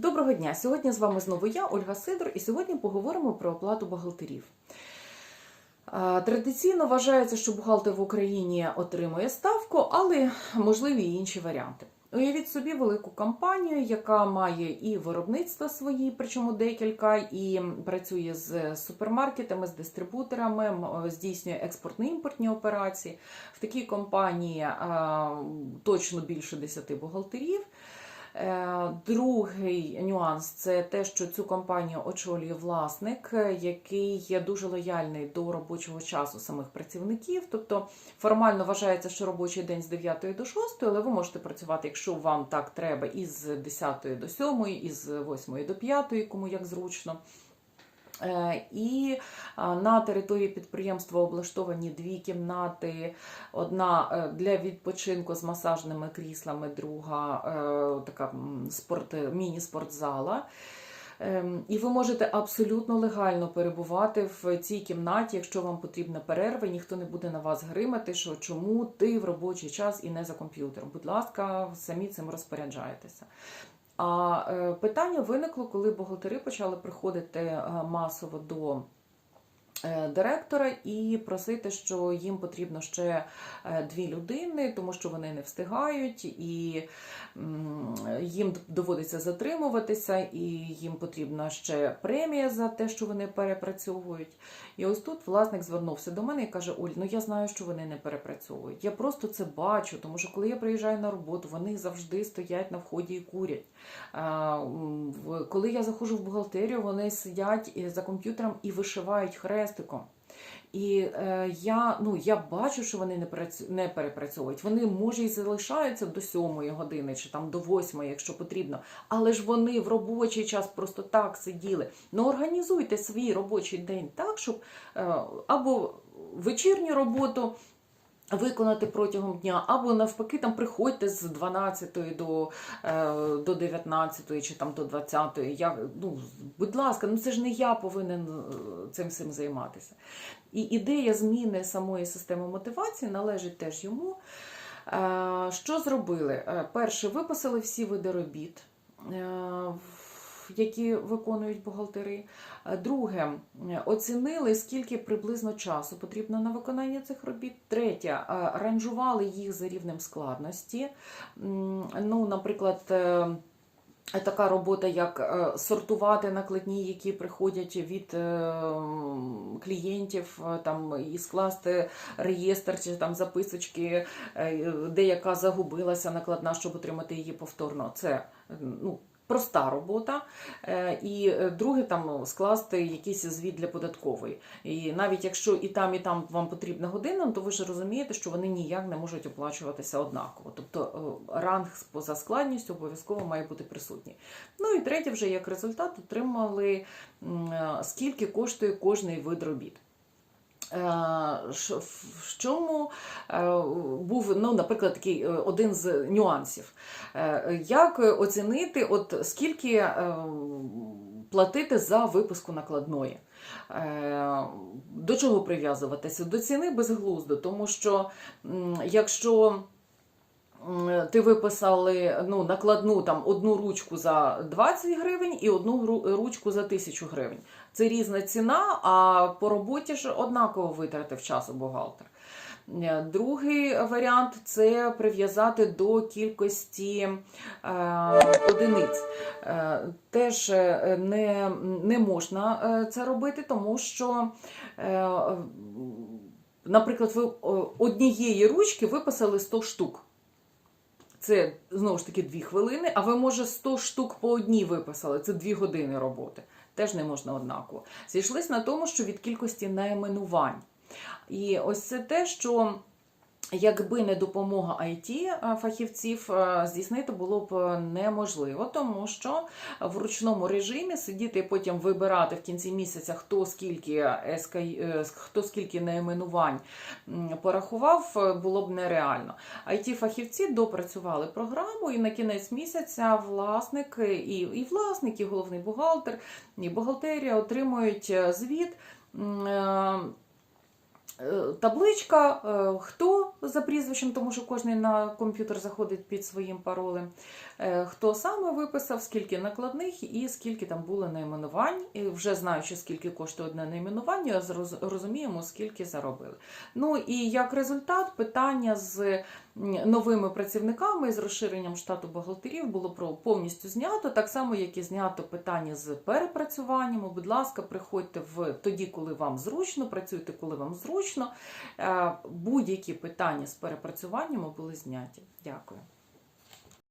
Доброго дня! Сьогодні з вами знову я, Ольга Сидор, і сьогодні поговоримо про оплату бухгалтерів. Традиційно вважається, що бухгалтер в Україні отримує ставку, але можливі і інші варіанти. Уявіть собі велику компанію, яка має і виробництво свої, причому декілька, і працює з супермаркетами, з дистрибуторами, здійснює експортно-імпортні операції. В такій компанії е, точно більше 10 бухгалтерів. Е, Другий нюанс це те, що цю компанію очолює власник, е, який є дуже лояльний до робочого часу самих працівників. Тобто формально вважається, що робочий день з 9 до 6, але ви можете працювати, якщо вам так треба, із 10 до 7, із 8 до 5, кому як зручно. Е, І на території підприємства облаштовані дві кімнати: одна е, для відпочинку з масажними кріслами, друга е, така спорт, міні-спортзала. Ем, І ви можете абсолютно легально перебувати в цій кімнаті, якщо вам потрібна перерва, ніхто не буде на вас гримати, що чому ти в робочий час і не за комп'ютером. Будь ласка, самі цим розпоряджаєтеся. А е, питання виникло, коли бухгалтери почали приходити е, масово до директора і просити, що їм потрібно ще е, дві людини, тому що вони не встигають, і їм доводиться затримуватися, і їм потрібна ще премія за те, що вони перепрацьовують. І ось тут власник звернувся до мене і каже: Оль, ну я знаю, що вони не перепрацьовують. Я просто це бачу, тому що коли я приїжджаю на роботу, вони завжди стоять на вході і курять. Коли я заходжу в бухгалтерію, вони сидять за комп'ютером і вишивають хрестиком. І е, я, ну, я бачу, що вони не, працю, не перепрацьовують. Вони, може, і залишаються до сьомої години чи там до восьмої, якщо потрібно. Але ж вони в робочий час просто так сиділи. Ну, організуйте свій робочий день так, щоб е, або вечірню роботу виконати протягом дня, або навпаки, там приходьте з 12 до, е, до 19 чи там до 20. Я, ну, будь ласка, ну це ж не я повинен е, цим всім займатися. І ідея зміни самої системи мотивації належить теж йому. Е, Що зробили? Перше, виписали всі види робіт, які виконують бухгалтери. Е, Друге, оцінили, скільки приблизно часу потрібно на виконання цих робіт. Третє, е, ранжували їх за рівнем складності. Ну, наприклад, е, Така робота, як сортувати накладні, які приходять від клієнтів, там і скласти реєстр чи там записочки, е, деяка загубилася накладна, щоб отримати її повторно. Це ну, проста робота. Е, І е, друге, там скласти якийсь звіт для податкової. І навіть якщо і там, і там вам потрібна година, то ви ж розумієте, що вони ніяк не можуть оплачуватися однаково. Тобто ранг поза складністю обов'язково має бути присутній. Ну і третє, вже як результат, отримали е, скільки коштує кожний вид робіт. Е, В чому е, був, ну, наприклад, такий е, один з нюансів. Як оцінити, от скільки платити за випуску накладної? До чого прив'язуватися? До ціни безглуздо, тому що якщо ти виписали ну, накладну там одну ручку за 20 гривень і одну ручку за 1000 гривень. Це різна ціна, а по роботі ж однаково витратив часу бухгалтер. Е, Другий варіант це прив'язати до кількості е, одиниць. Е, теж е, не, не можна е, це робити, тому що, е, наприклад, ви однієї ручки виписали 100 штук. Це знову ж таки 2 хвилини, а ви, може, 100 штук по одній виписали, це 2 години роботи. Теж не можна однаково. Зійшлись на тому, що від кількості найменувань. І ось це те, що якби не допомога it фахівців, е, здійснити було б неможливо, тому що в ручному режимі сидіти і потім вибирати в кінці місяця, хто скільки СК, е, хто скільки найменувань порахував, е, було б нереально. it фахівці допрацювали програму, і на кінець місяця власник і, і власник, і головний бухгалтер, і бухгалтерія отримують е, звіт. Е, табличка, е, хто за прізвищем, тому що кожен на комп'ютер заходить під своїм паролем, е, хто саме виписав, скільки накладних і скільки там було найменувань. І вже знаючи, скільки коштує одне найменування, розуміємо, скільки заробили. Ну і як результат, питання з новими працівниками з розширенням штату бухгалтерів було повністю знято, так само, як і знято питання з перепрацюванням. Будь ласка, приходьте в тоді, коли вам зручно, працюйте, коли вам зручно. Е, Будь-які питання з перепрацюванням були зняті. Дякую.